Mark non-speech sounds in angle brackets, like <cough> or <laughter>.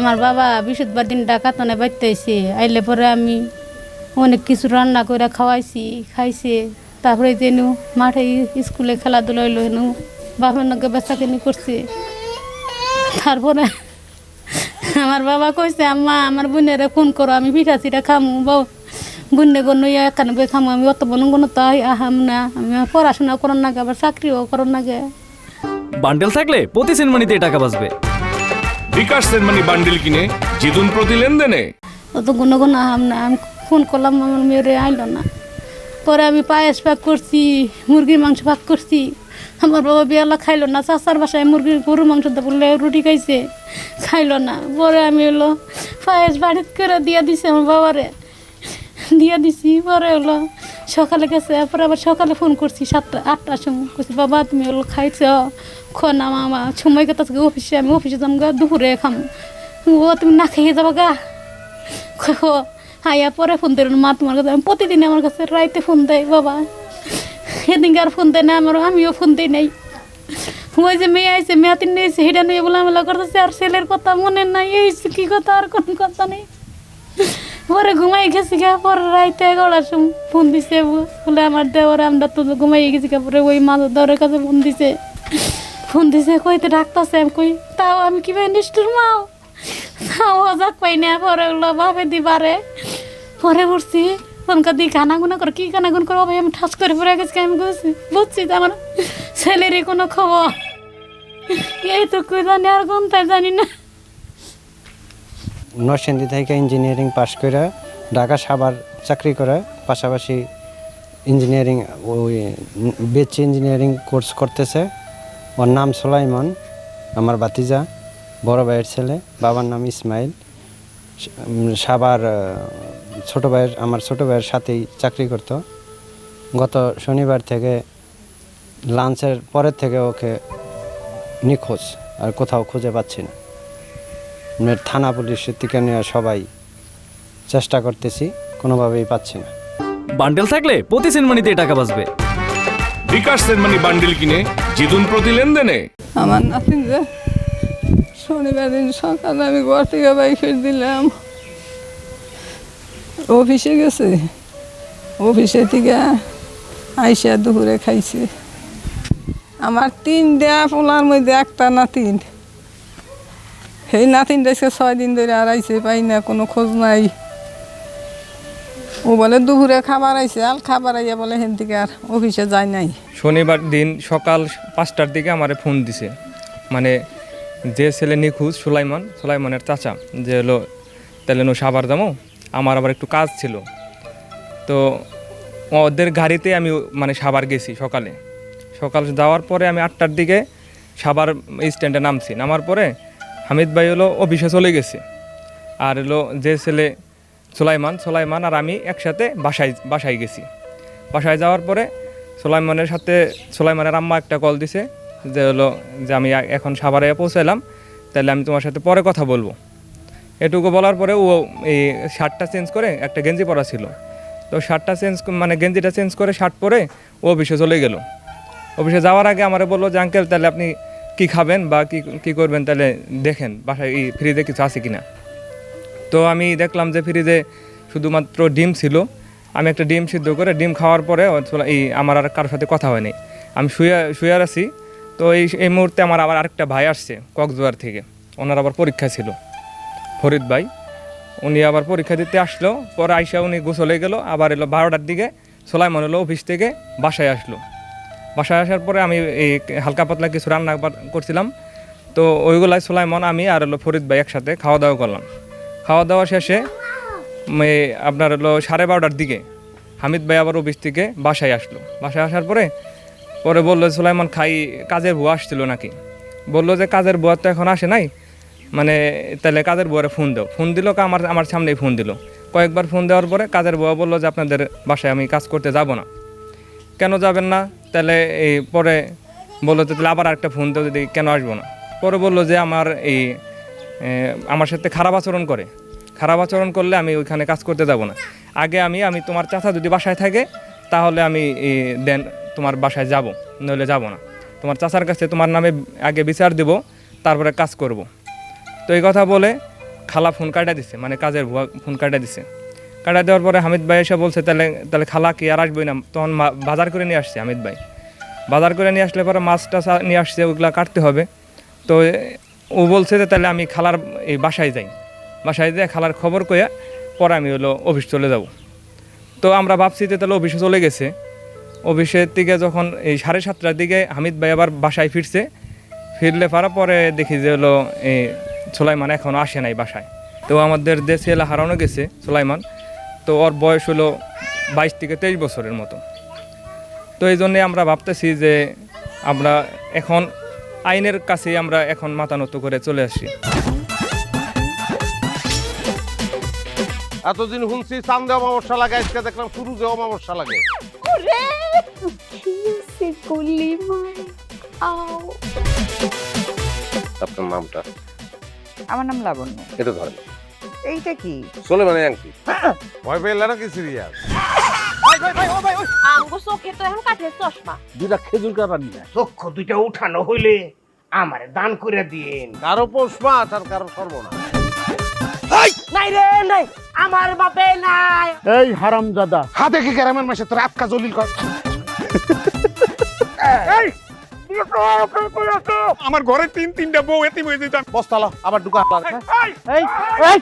আমার বাবা বৃহস্পতিবার দিন ডাকাতনে বাড়তে আইছে আইলে পরে আমি অনেক কিছু রান্না করে খাওয়াইছি, খাইছে, তারপরে যেনু মাঠে স্কুলে খেলাধুলা হইল হেনু বাবার নগে বেচা কিনি করছে। তারপরে আমার বাবা কইছে, আম্মা, আমার বোনেরে ফোন করো, আমি পিঠা চিঠা খামু, বউ বুনে গো নইয়া বই খামু, আমি অত বনু কোনো তো আহাম না, আমি পড়াশোনা করার নাগে, আবার চাকরিও করার নাগে। বান্ডেল থাকলে প্রতি সেনমানিতে টাকা বাঁচবে। বিকাশ সেনমানি বান্ডিল কিনে জিতুন প্রতি লেনদেনে? অত গুণ গুণ আহাম না, আমি ফোন করলাম, আমার মেয়েরে আইলো না। পরে আমি পায়েস পাক করছি, মুরগির মাংস পাক করছি। আমার বাবা বিয়ালা খাইলো না, চাচার বাসায় মুরগির গরুর মাংস বললে রুটি খাইছে? খাইলো না। পরে আমি হলো পায়েস বাড়িত করে দিয়ে দিছি আমার বাবারে। দিয়ে দিছি, পরে হলো সকালে গেছে পরে আবার সকালে ফোন করছি, সাতটা, আটটার সময় করছি বাবা, তুমি হলো খাইছ? খনা মামা, সময় কথা অফিসে আমি অফিসে যাম গা, দুপুরে খাম। ও, তুমি না খেয়ে যাব গা? হাইয়া পরে ফোন দিল মা তোমার কাছে, আমি প্রতিদিন আমার কাছে রাইতে ফোন দেয় বাবা। সেদিন আর ফোন দেয় না, আমার, আমিও ফোন দিই নাই। ওই যে মেয়ে আইসে মেয়ে তিন নিয়েছে সেটা নিয়ে বলে মেলা করতেছে, আর ছেলের কথা মনে নাই, এই কি কথা, আর কোন কথা নেই। পরে ঘুমাই গেছি গা, পরে রাইতে এগারোটার সময় ফোন দিছে, বলে আমার দেওয়ার আমরা তো ঘুমাই গেছি গা, পরে ওই মাছ দেওয়ার কাছে ফোন দিছে। ফোন দিছে, কইতে ডাকতেছে, আমি কই, তাও আমি কি কীভাবে নিষ্ঠুর মাও? তাও অজাক পাই না, পরে ওগুলো ভাবে দিবারে। পরে উঠছি ফোনকা দিয়ে গানা গুনা করে, কি গানা গুন করব ভাই? আমি ঠাস করে পড়ে গেছি আমি বুঝছি বুঝছি তো আমার ছেলেরই কোনো খবর। এই তো কই জানি, আর কোনটাই জানি না। নরসিংদী থেকে ইঞ্জিনিয়ারিং পাশ করে ঢাকা সাবার চাকরি করে পাশাপাশি ইঞ্জিনিয়ারিং ওই বেচি ইঞ্জিনিয়ারিং কোর্স করতেছে। ওর নাম সোলাইমন, আমার ভাতিজা, বড় ভাইয়ের ছেলে, বাবার নাম ইসমাইল। সাবার ছোট ভাইয়ের, আমার ছোট ভাইয়ের সাথেই চাকরি করতো। গত শনিবার থেকে লাঞ্চের পরের থেকে ওকে নিখোঁজ, আর কোথাও খুঁজে পাচ্ছি না। থানা পুলিশের থেকে নেওয়া সবাই চেষ্টা করতেছি কোনোভাবেই পাচ্ছি না। বান্ডেল থাকলে প্রতি সেনমানিতে টাকা বাঁচবে। বিকাশ সেনমানি বান্ডিল কিনে জিতুন প্রতি লেনদেনে। আমার নাতিন যে শনিবার দিন সকালে আমি ঘর থেকে বাইকের দিলাম। অফিসে গেছে অফিসে থেকে আইসা দুপুরে খাইছে। আমার তিন দেয়া পোলার মধ্যে একটা নাতিন। সেই নাতিন দেখছে ছয় দিন ধরে আর আইসে পাই না, কোনো খোঁজ নাই। ও বলে, দুপুরে খাবার আইসে আর খাবার আইয়া বলে, হেন থেকে আর অফিসে যায় নাই। শনিবার দিন সকাল পাঁচটার দিকে আমারে ফোন দিছে। মানে যে ছেলে নিখোঁজ, সুলাইমান, সুলাইমানের চাচা, যে হলো, তাহলে নো সাবার দামো আমার আবার একটু কাজ ছিল। তো ওদের গাড়িতে আমি মানে সাবার গেছি সকালে। সকাল যাওয়ার পরে আমি আটটার দিকে সাবার স্ট্যান্ডে নামছি। নামার পরে হামিদ ভাই হলো অফিসে চলে গেছে। আর হলো যে ছেলে সুলাইমান সুলাইমান আর আমি একসাথে বাসায় বাসায় গেছি। বাসায় যাওয়ার পরে সুলাইমানের সাথে, সুলাইমানের আম্মা একটা কল দিছে যে হলো যে আমি এখন সাভারে পৌঁছালাম তাহলে আমি তোমার সাথে পরে কথা বলব। এটুকু বলার পরে ও এই শার্টটা চেঞ্জ করে একটা গেঞ্জি পরা ছিল। তো শার্টটা চেঞ্জ মানে গেঞ্জিটা চেঞ্জ করে শার্ট পরে ও অফিসে চলে গেল। অফিসে যাওয়ার আগে আমারে বলল যে, আঙ্কেল তাহলে আপনি কি খাবেন বা কি কি করবেন তাহলে দেখেন বাসায় এই ফ্রিজে কিছু আছে কিনা। তো আমি দেখলাম যে ফ্রিজে শুধুমাত্র ডিম ছিল। আমি একটা ডিম সিদ্ধ করে ডিম খাওয়ার পরে এই আমার আর কারোর সাথে কথা হয়নি। আমি শুয়ে শুয়ে আছি। তো এই এই মুহূর্তে আমার আবার আরেকটা ভাই আসছে কক্সবাজার থেকে। ওনার আবার পরীক্ষা ছিল। ফরিদ ভাই, উনি আবার পরীক্ষা দিতে আসলো। পরে আইসা উনি গোসলে গেল। আবার এলো বারোটার দিকে। সোলাইমন হলো অফিস থেকে। বাসায় আসলো। বাসায় আসার পরে আমি এই হালকা পাতলা কিছু রান্না করছিলাম। তো ওইগুলাই সোলাইমন, আমি আর হলো ফরিদ ভাই একসাথে খাওয়া দাওয়া করলাম। খাওয়া দাওয়া শেষে আপনার হলো সাড়ে বারোটার দিকে হামিদ ভাই আবার অফিস থেকে বাসায় আসলো। বাসায় আসার পরে পরে বলল সুলাইমান, খাই, কাজের বুয়া আসছিল নাকি? বলল যে, কাজের বুয়া তো এখন আসে নাই। মানে তাহলে কাজের বুয়ারে ফোন দাও। ফোন দিল, আমার আমার সামনেই ফোন দিল। কয়েকবার ফোন দেওয়ার পরে কাজের বুয়া বলল যে, আপনাদের বাসায় আমি কাজ করতে যাব না। কেন যাবেন না? তাহলে এই পরে বলল যে, তাহলে আবার একটা ফোন দাও, যদি কেন আসব না? পরে বলল যে, আমার এই আমার সাথে খারাপ আচরণ করে। খারাপ আচরণ করলে আমি ওইখানে কাজ করতে যাব না। আগে আমি আমি তোমার চাচা যদি বাসায় থাকে, তাহলে আমি দেন তোমার বাসায় যাব, নইলে যাব না। তোমার চাচার কাছে তোমার নামে আগে বিচার দেব, তারপরে কাজ করব। তো এই কথা বলে খালা ফোন কাটা দিছে মানে কাজের ভুয়া ফোন কাটা দিছে। কাটা দেওয়ার পরে হামিদ ভাই এসে বলছে, তাহলে তাহলে খালা কি আর আসবেই না? তখন বাজার করে নিয়ে আসছে হামিদ ভাই। বাজার করে নিয়ে আসলে পরে মাছটা সা- নিয়ে আসছে, ওগুলা কাটতে হবে। তো ও বলছে যে, তাহলে আমি খালার এই বাসায় যাই। বাসায় যেয়ে খালার খবর কইয়া পরে আমি হলো অফিস চলে যাব। তো আমরা ভাবছি যে, তাহলে অফিসে চলে গেছে। অফিসের দিকে যখন এই সাড়ে সাতটার দিকে হামিদ ভাই আবার বাসায় ফিরছে, ফিরলে পারা পরে দেখি যে হলো এই সুলাইমান এখনও আসে নাই বাসায়। তো আমাদের দেশে ছেলে হারানো গেছে সুলাইমান। তো ওর বয়স হলো বাইশ থেকে তেইশ বছরের মতো। তো এই জন্যে আমরা ভাবতেছি যে আমরা এখন আইনের কাছে আমরা এখন মাথা নত করে চলে আসি। এতদিন শুনছি চান্দে অমাবস্যা লাগে আজকে দেখলাম শুরু যে অমাবস্যা লাগে। আপনার নামটা? আমার নাম লাবণ্য। এটা ধরেন। এইটা কি? চলে মানে আংটি ভয় পেলে নাকি সিরিয়াস আঙ্গু চোখে তো এখন কাঠের চশমা। দুইটা খেজুর কাটা নিয়ে চক্ষু দুইটা উঠানো হইলে আমারে দান করে দিন কারও পোষ মাছ আর কারও সর্বনা নাই রে নাই। আমার বাপে নাই। এই হারাম দাদা হাতে কি গ্রামের মাসে তোর আটকা জলিল কর। <laughs> আমার ঘরে তিন তিনটা বউ এতিম হয়ে যেতাম। বস্তালা আবার ঢুকা। এই। এই